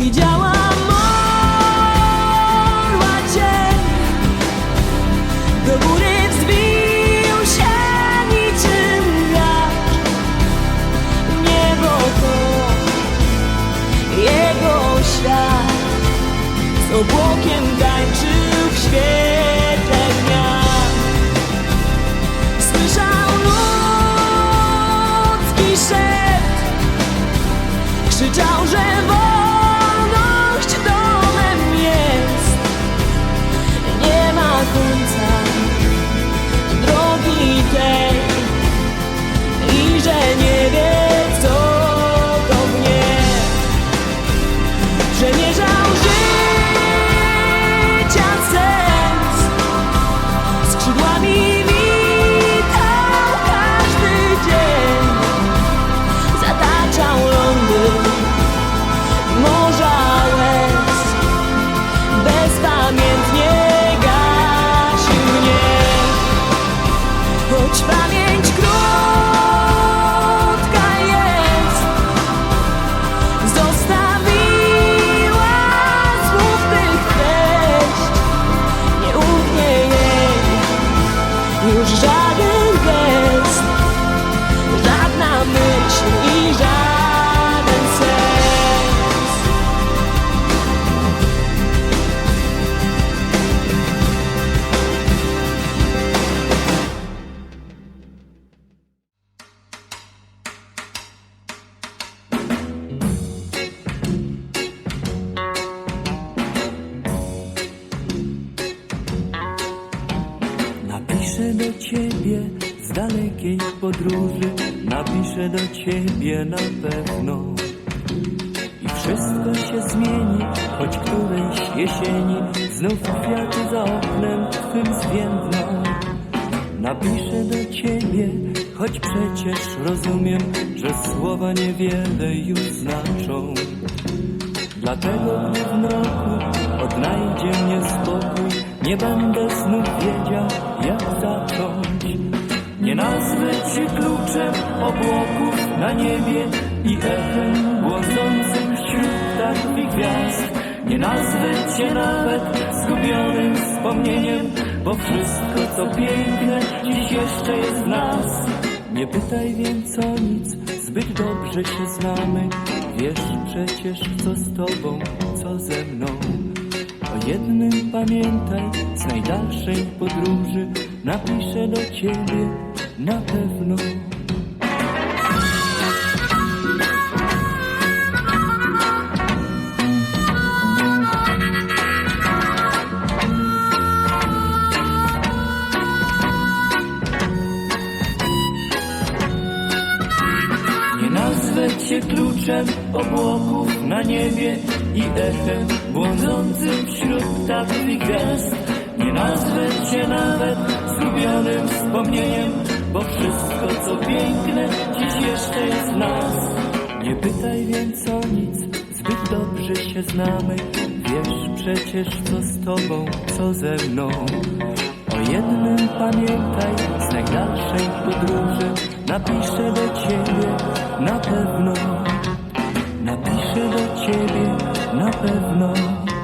Widziałam orła cień. Do góry wzbił się niczym wiatr. Niebo to jego świat. Napiszę do ciebie z dalekiej podróży, napiszę do ciebie na pewno. I wszystko się zmieni, choć którejś jesieni znów kwiaty za oknem twym zwiędną. Napiszę do ciebie, choć przecież rozumiem, że słowa niewiele już znaczą. Dlatego gdy w mroku odnajdzie mnie spokój, nie będę znów wiedział, jak zacząć. Nie nazwę cię kluczem obłoków na niebie i echem błądzącym wśród tak i gwiazd. Nie nazwę cię nawet zgubionym wspomnieniem, bo wszystko co piękne dziś jeszcze jest w nas. Nie pytaj więc o nic, zbyt dobrze się znamy. Wiesz przecież co z tobą, co ze mną. Jednym pamiętaj, z najdalszej podróży napiszę do ciebie na pewno. Nie nazwę cię kluczem obłoków na niebie i echem błądzącym wśród tak i gwiazd. Nie nazwę cię nawet zgubionym wspomnieniem, bo wszystko co piękne dziś jeszcze jest w nas. Nie pytaj więc o nic, zbyt dobrze się znamy. Wiesz przecież co z tobą, co ze mną. O jednym pamiętaj z najdalszej podróży Napiszę do ciebie na pewno na no.